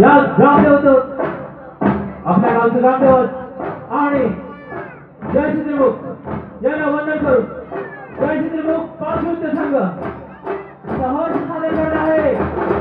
या ग्रामदेवत आपल्या गावचं ग्रामदेवत आणि जय श्रीमुख यांना वंदन करू जय श्रीमुख पाचवृत्त संघ सहज सादर करत आहे.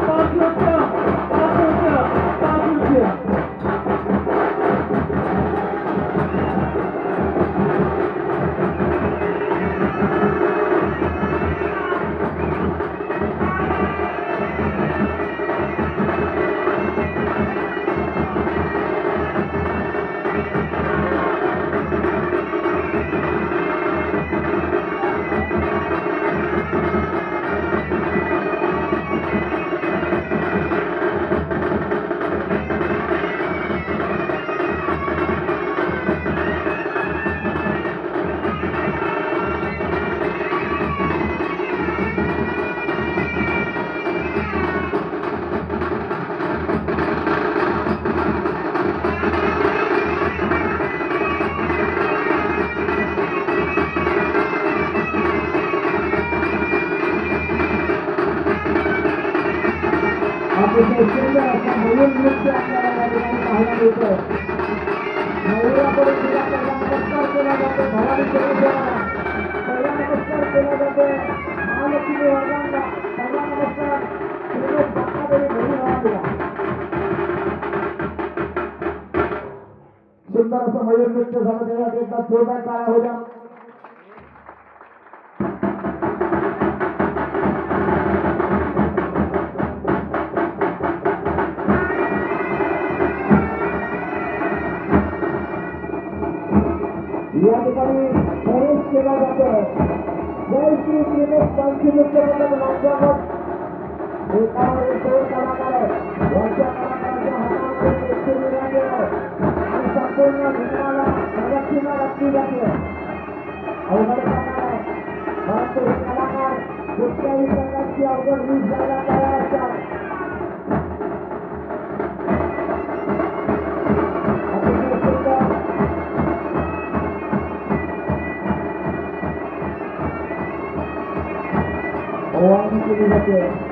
कलाकार आहे वरच्या कलाकाराच्या हातामध्ये एक विराजे आहे आणि संपूर्ण भिंगाला प्रदक्षिणा घातली जाते अवघड प्रकार आहे परंतु हे कलाकार कुठल्याही प्रकारची अवघड वीज जायला ओवाळणी केली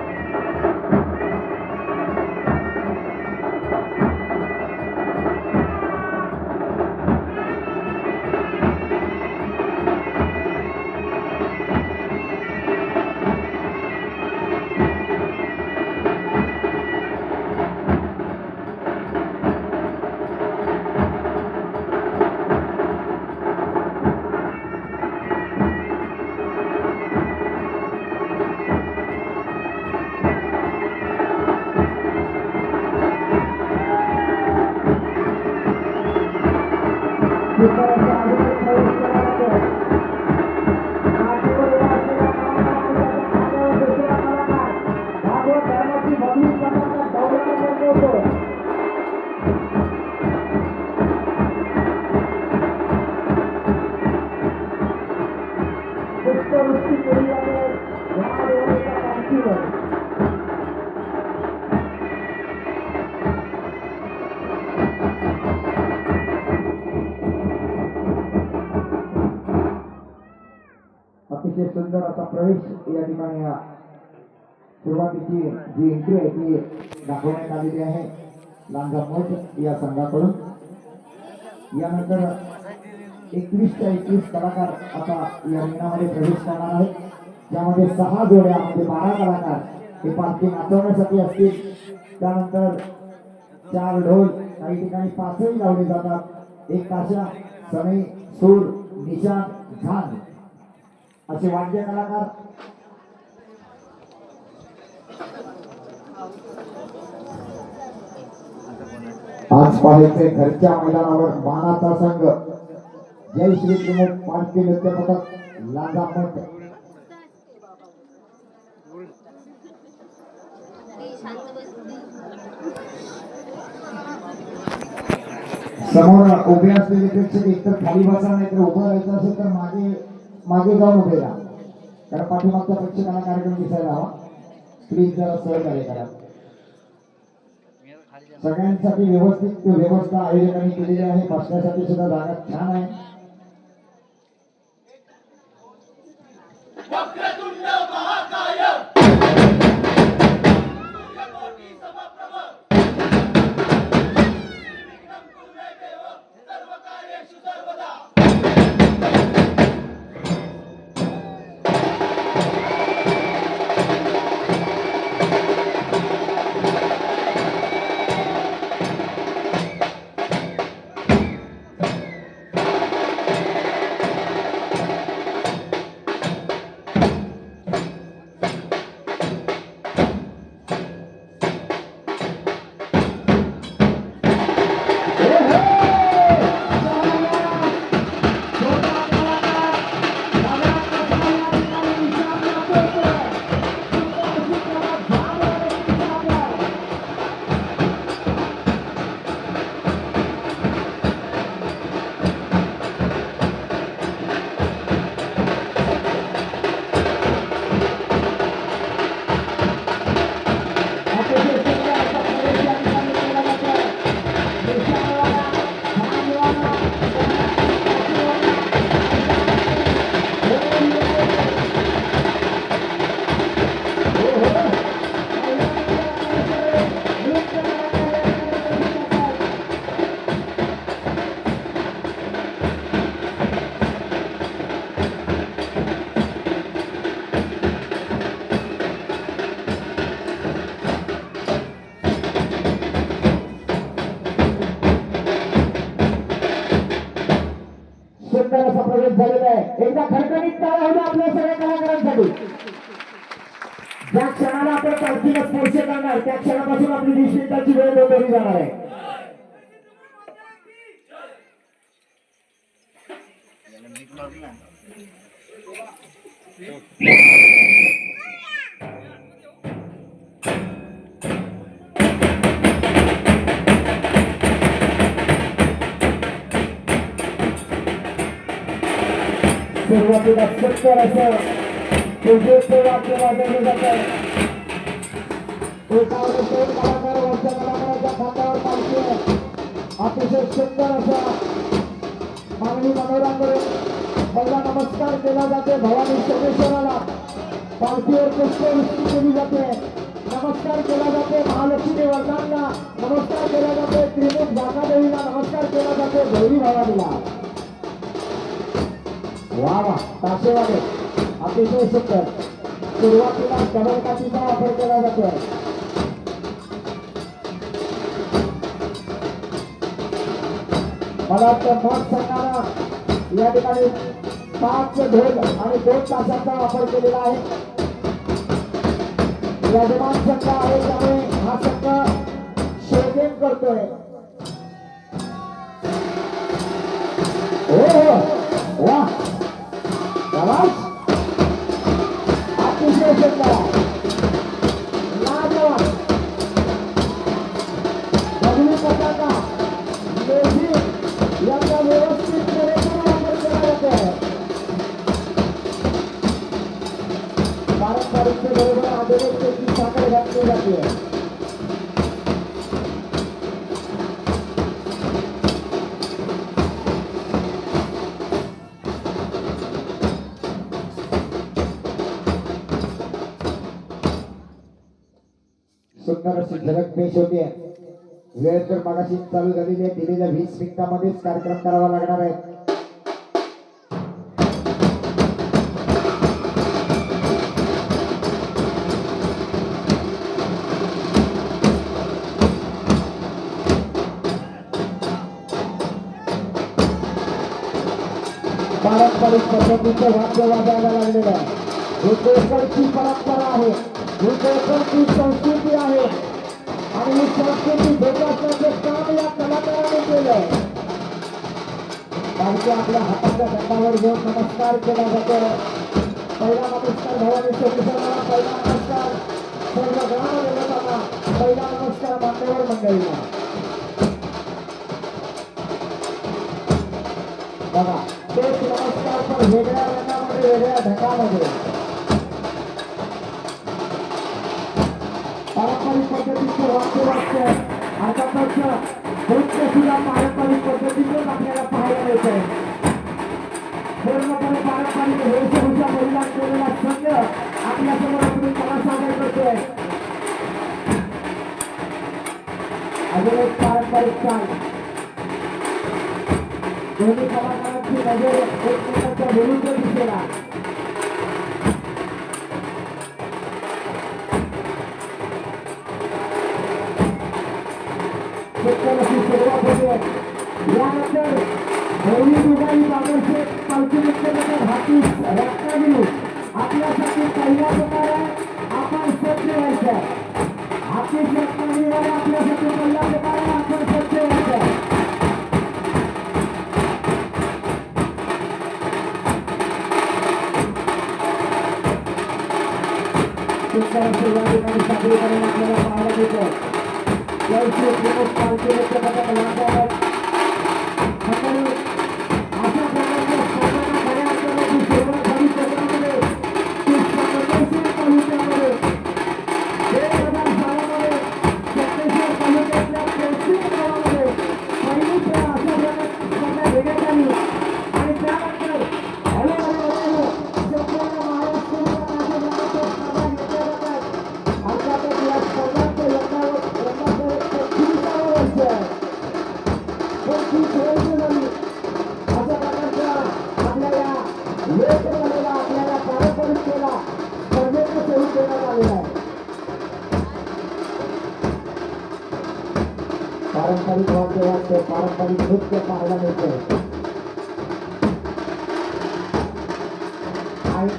पालखीवर अतिशय सुंदर असा प्रवेश या ठिकाणी या सुरुवातीची जी एंट्री आहे ती दाखवण्यात आलेली आहे. लांजा मठ या संघाकडून. यानंतर ते एकवीस कलाकार आता या रिंगणामध्ये प्रवेश करणार आहेत. त्यामध्ये सहा जोड्या म्हणजे बारा कलाकार. हे पालखी नाचवण्यासाठी असतील. त्यानंतर चार ढोल काही ठिकाणी पाचही लावले जातात. एक ताशा समी सूर निशान झान असे वाद्य कलाकार. आज पाहायचे घरच्या मैदानावर मानाचा संघ. जय श्री प्रमुख पालखी नृत्य पथक लांजा मठ. समोर उभे असलेले प्रेक्षक एकतर खाली बसा नाही तर उभं राहायचं असेल तर मागे मागे जाऊन उभे राहा. कारण पाठीमागच्या प्रेक्षकांना कार्यक्रम दिसायला हवा. प्लीज जरा सहकार्य करा. सगळ्यांसाठी व्यवस्थित व्यवस्था आयोजकांनी केलेली आहे. बसण्यासाठी सुद्धा जागा छान आहे. सुरुवातीला सत्तर असं पूजेचं वाक्य वाजवलं जातं एकावर दोन कलाकार वरच्या कलाकाराच्या अतिशय सुंदर असा मागणी मनोरंग पहिला नमस्कार केला जाते. भवानी सोमेश्वराला पालखीवर पुष्पवृष्टी केली जाते. नमस्कार केला जाते. महालक्ष्मी वर्धांना नमस्कार केला जाते. त्रिमुख जागादेवीला नमस्कार केला जाते. गौरी भवानीला. वा वा. ताशेवाले. अतिशय सुंदर. सुरुवातीला कमलकाठीचा वापर केला जातो मला वाटतं मत सांगणारा या ठिकाणी पाच ढोल आणि दोन तासांचा वापर केलेला आहे. यजमान संघ आहे त्यामुळे हा संघ शेगेम करतोय. हो हो. वा. सुंदर अशी झलक पेश होते वेळ तर मगाशी चालू झालेली आहे. दिलेल्या वीस मिनिटांमध्येच कार्यक्रम करावा लागणार आहे. पारंपरिक पद्धतीचं वाद्य वाजायला लागलेलं आहे. ही कोकणची परंपरा आहे. ही कोकणची संस्कृती आहे. आणि ही संस्कृती जोपासण्याचं काम या कलाकाराने केलं पालखी आपल्या हाताच्या दंडावर घेऊन नमस्कार केला जातो. पहिला नमस्कार भवानी सोमेश्वराला पहिला नमस्कार सर्व ग्रामदेवतांना पहिला नमस्कार मान्यवर मंडळीला बघा तेच नमस्कार पण वेगळ्या रंगामध्ये वेगळ्या ढगामध्ये. पद्धतीचं वाक्य अर्थातच नृत्य सुद्धा पारंपरिक पद्धतीतच आपल्याला पाहायला मिळत आहे पूर्णपणे पारंपरिक वेशभूषा परिधान केलेला संघ आपल्यासमोर आपण कला सादर करतोय. अजून एक पारंपरिक चाल. दोन्ही कलाकारांची नजर एकमेकांच्या विरुद्ध दिसेला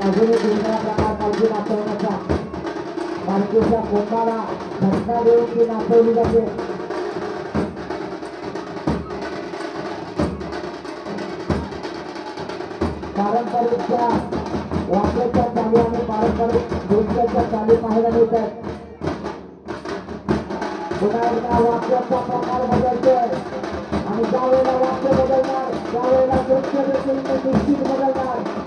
अजून एक प्रकार पालखी नाचवण्याचा पालखीच्या कोंबाला घटना देऊन ती नाचवली जाते पारंपरिकच्या वाद्याच्या चाली आणि पारंपरिक नृत्याच्या चाली पाहायला मिळतात पुन्हा एकदा वाक्याचा प्रकार बदलतोय आणि ज्या वेळेला वाक्य बदलणार त्यावेळेला नृत्य देखील ते निश्चित बदलणार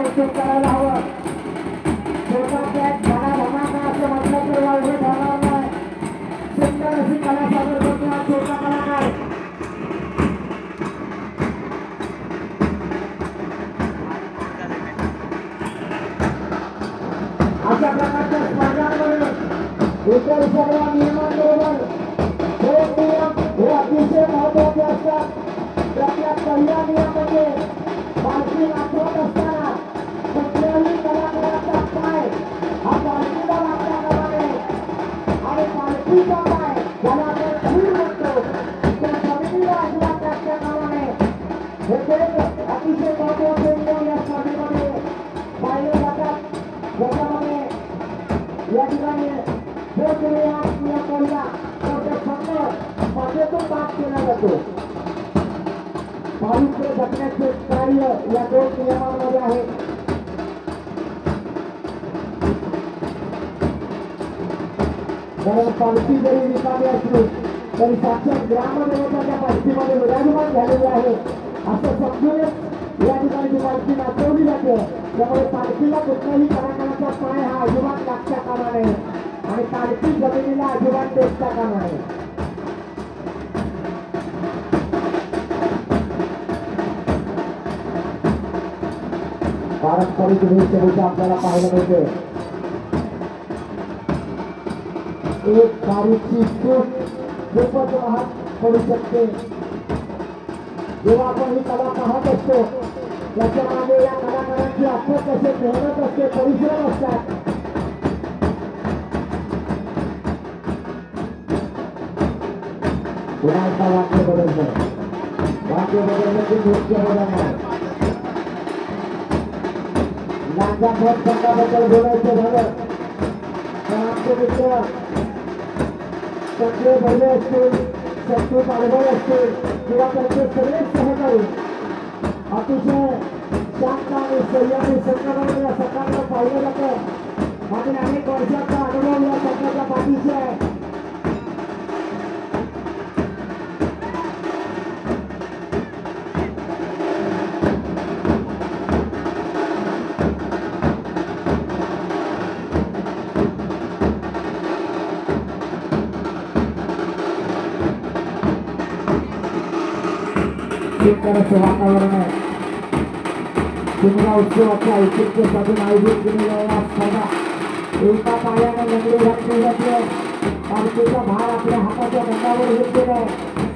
निशाणवाल्याचं निश्चित करायला छोटा असं म्हटलं तर ठरणार नाही. सुंदर अशी कला सादर करतो हा छोटा कलाकार. अशा प्रकारच्या स्पर्धांमध्ये इतर सर्व नियमांबरोबर दोन नियम हे अतिशय महत्त्वाचे असतात. त्यातला पहिला नियम म्हणजे जातो. पावित्र्य जपण्याचे कार्य या दोन नियमांमध्ये आहे. कारण पालखी जरी रिकामी असली तरी साक्षात ग्रामदेवता त्या पालखीमध्ये विराजमान झालेले आहे. असं समजूनच या ठिकाणी ती पालखी नाचवली जाते त्यामुळे पालखीला कुठल्याही कलाकाराचा पाय हा अजिबात लागता कामा नये. आणि पालखी जमिनीला अजिबात टेकता कामा नये. पारंपरिक वेशभूषा आपल्याला पाहायला मिळते. एक तारीखची चूक खूपच महाग पडू शकते. जेव्हा आपण ही कला पाहत असतो त्याच्यामागे या कलाकारांची अथक कसे मेहनत असते परिश्रम असतात. पुन्हा एकदा वाक्य बदलतं. वाक्य बदललं की नृत्य बदलणार लांजाभर संघाबद्दल बोलायचं झालं. तर आमचे मित्र सगळे भरले असतील शत्रू पालघर असतील किंवा त्यांचे सगळे सहकारी. अतिशय शांत आणि संयमी संघटना या सरकारला पाहिलं जातं. मागील अनेक वर्षाचा अनुभव या सरकारच्या पाठीशी आहे. शेतकऱ्याचं वातावरण आहे. शिमला उत्सवाच्या औचित्य साधून आयोजित केलेल्या या स्पर्धा एका पायानं लंगडी घातली जाते. पालखीचा भार आपल्या हाताच्या बंडावर घेतलेला आहे.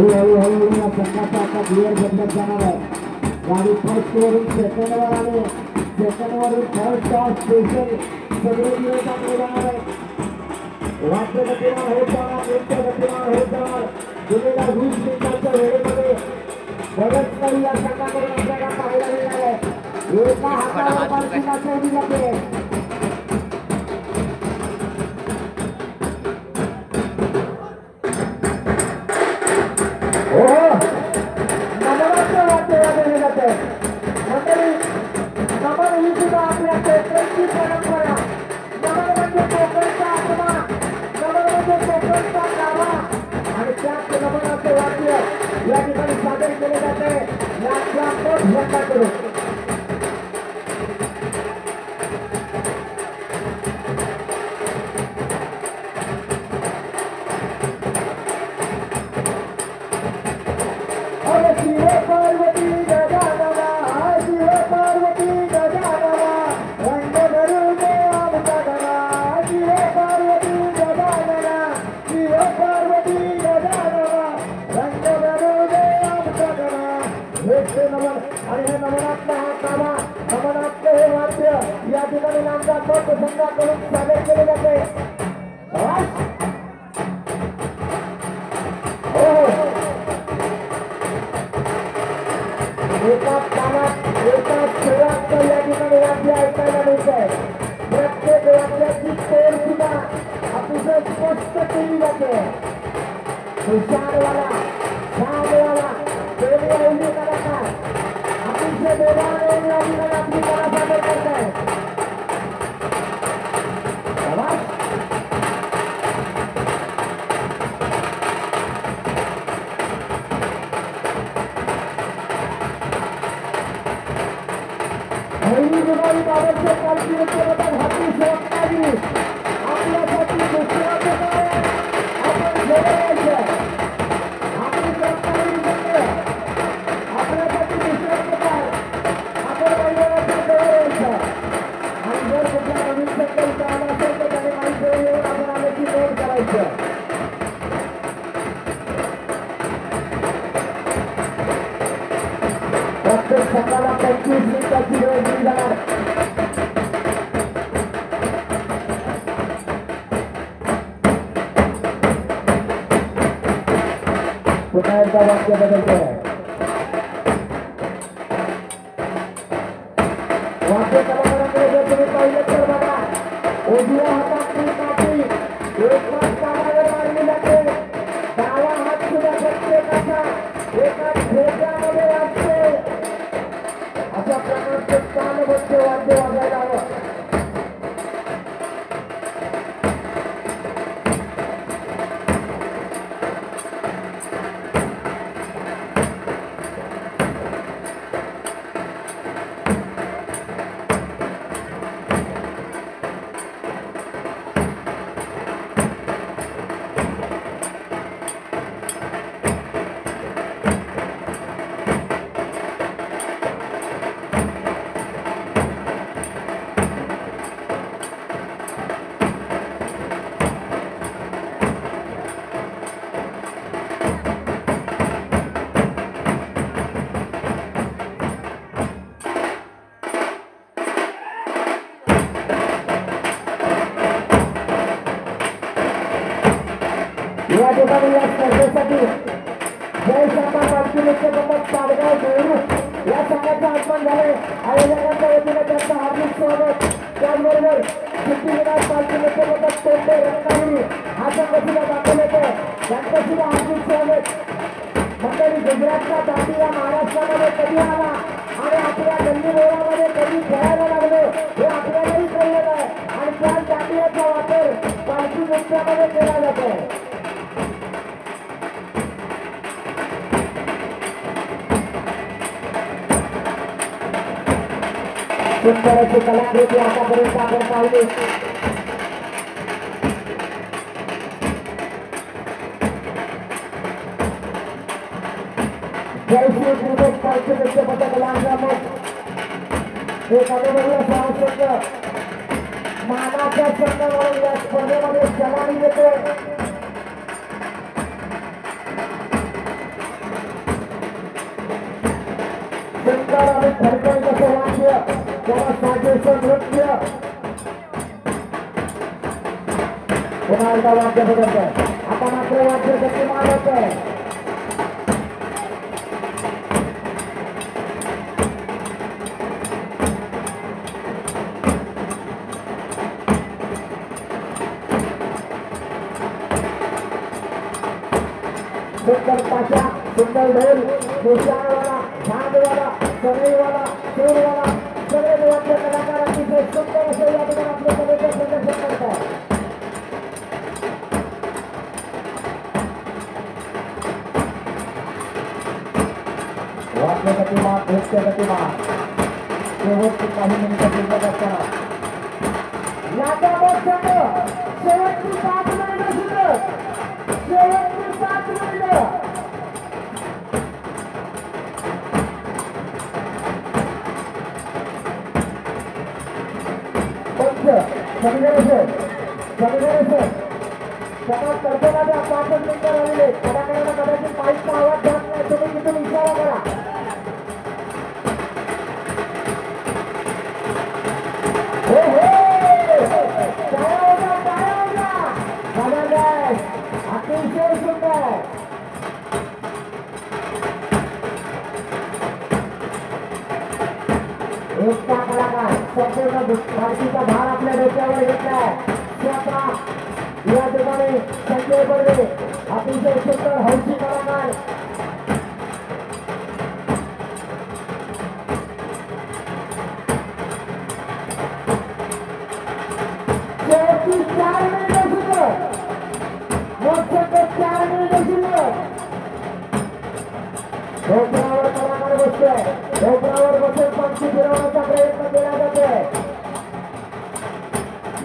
हळूहळू हळूहळू या संघाचा आता गिअर बदलत जाणार आहे गाडी फर्स्ट वरून सेकंड वर आले सेकंड वरून थर्ड टॉस स्पेशल सगळे गिअर टाकले जाणार आहे वाद्य गतिमान होत जाणार नृत्य गतिमान होत जाणार दिलेल्या वीस मिनिटांच्या वेळेमध्ये बरंच काही या संघाकडून आपल्याला पाहायला मिळणार आहे एका हातावर पालखी नाचवली जाते ठिकाणी नामदा मोठ संघाकडून सादर केले जाते हो एका कानात एका खेळात या ठिकाणी वाद्य ऐकायला मिळत आहे प्रत्येक वाद्याची तोड सुद्धा अतिशय स्पष्ट केली जाते हुशारवाला छानवाला प्रेमवाहिनी कलाकार अतिशय वेगाने पहिली जुमारी बाबाच्या कालची व्यक्तिगत हाती सोडणारी पुन्हा एकदा वाक्य बदलतोय वाक्य कलाकारांकडे जर तुम्ही पाहिलं तर बघा उजव्या हातातली काठी एक मंडळ तोंडे रत्नागिरी हा संघ सुद्धा दाखल येतो त्यांचं हार्दिक स्वागत. मंडळी गुजरातचा दांडिया महाराष्ट्रामध्ये कधी आला? आणि आपल्या गल्ली बोळामध्ये कधी खेळायला लागलो? हे आपल्यालाही कळलं आहे आणि त्या दांडियाचा वापर पालखी नृत्यामध्ये केला जातो. सुंदर अशी कलाकृती आतापर्यंत आपण पाहिली. जय क्रिकेट पालखी पथक लांजामत एक अनुभवी असा मानाच्या संघ या स्पर्धेमध्ये जवानी देतोय सुंदर आणि खडखड असं त्याला साजेसं नृत्य. पुन्हा एकदा वाद्य बदलत आता मात्र वाद्य गतिमान आहे सुंदर पाशा सुंदर ढोल मुशावाला झांडवाला सनईवाला सूरवाला सगळे देवाचे कलाकार अतिशय सुंदर असे या ठिकाणी आपल्या कलेचे प्रदर्शन करतात वाटलं प्रतिमा नृत्य प्रतिमा शेवटची काही मिनिटं शिल्लक असताना याचा संघ शेवटची पाच समीर सर समीर सर राहिले कदाचित माईकचा आवाज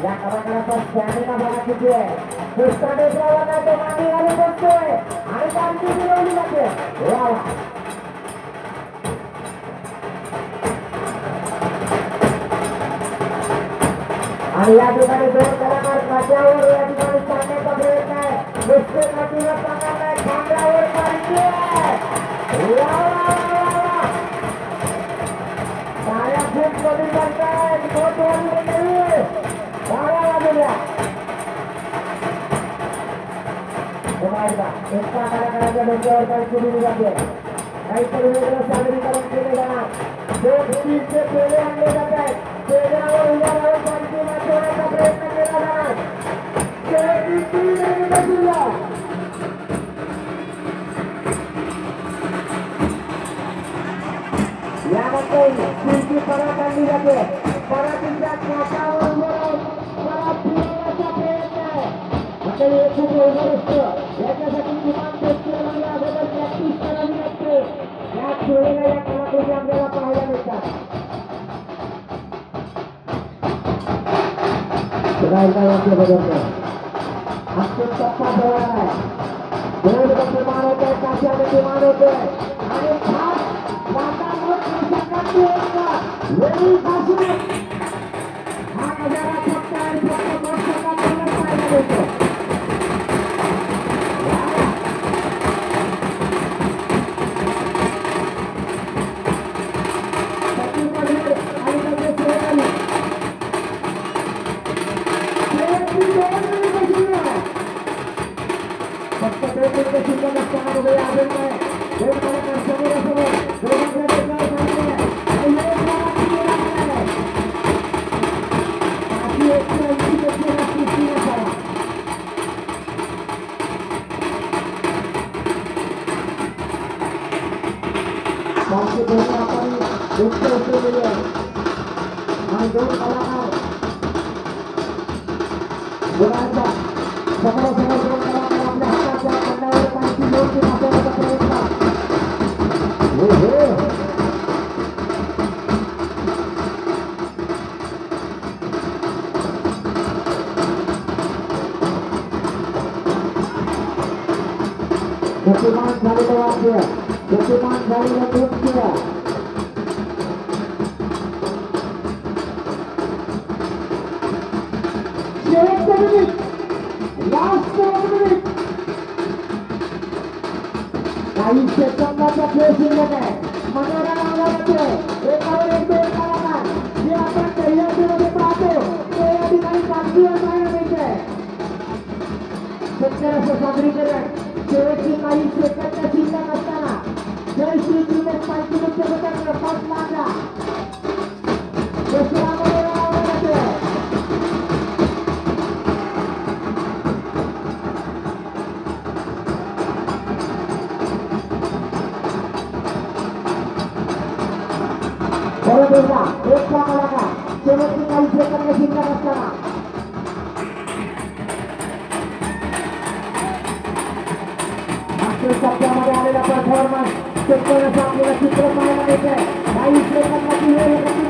या कलाकाराचा स्टॅमिना बघा किती आहे नुसता डोक्यावर नाही तो मागे घालून बसतोय आणि पंक्ती फिरवली जाते वा वा आणि या ठिकाणी दोन कलाकार काट्यावर या ठिकाणी चालण्याचा प्रयत्न आहे नुसते काठीवर चालणार नाही खांद्यावर पाहिजे वा, वा, वा, वा, वा. टाळ्या पुन्हा एकदा एका कलाकाराच्या डोक्यावर पाहिजे दिली जाते काहीतरी वेगळं सादरीकरण केले जाणार दोन तीनचे पेढे आणले जात आहेत पेढ्यावर उभा राहून पालखी नाचवण्याचा प्रयत्न केला जाणार शेवटी तीन मिनिटं शिल्लक यानंतर तुमची परत आणली जाते परातीच्या काठावर उभं राहून परत फिरवण्याचा प्रयत्न आहे म्हणजे हे खूप अवघड या या कलाकृती आपल्याला पाहायला मिळतात. पुन्हा एकदा वाक्य बदलतं टप्पा जवळ आहे दोन आणि खास हा नजारा फक्त आणि फक्त पाहायला मिळतो. शिल्लक असताना उभे आलेले नाही. दोन गतिमान झालेलं वाद्य गतिमान झालेलं नृत्य शेवटचं मिनिट लास्ट मिनिट काही सेकंदाचा खेळ शिल्लक आहे मनोरा नावाचे एकावर एक दोन कलाकार जे आपण कैलासीमध्ये पाहतो ते या ठिकाणी कागदी असायला मिळत आहे शेतकऱ्याचं सादरीकरण. शेवटची काही सेकंद शिल्लक असताना जय श्री दिनेश पालखी नृत्य गटाने फर्स्ट एक कामाला का शेवटची काही सेकंद शिल्लक असताना. मागच्या टप्प्यामध्ये आलेला परफॉर्मन्स सुंदर असं आपल्याला चित्र पाहायला मिळतंय काही सेकंदाची वेळ आहे. गतिमान झालेलं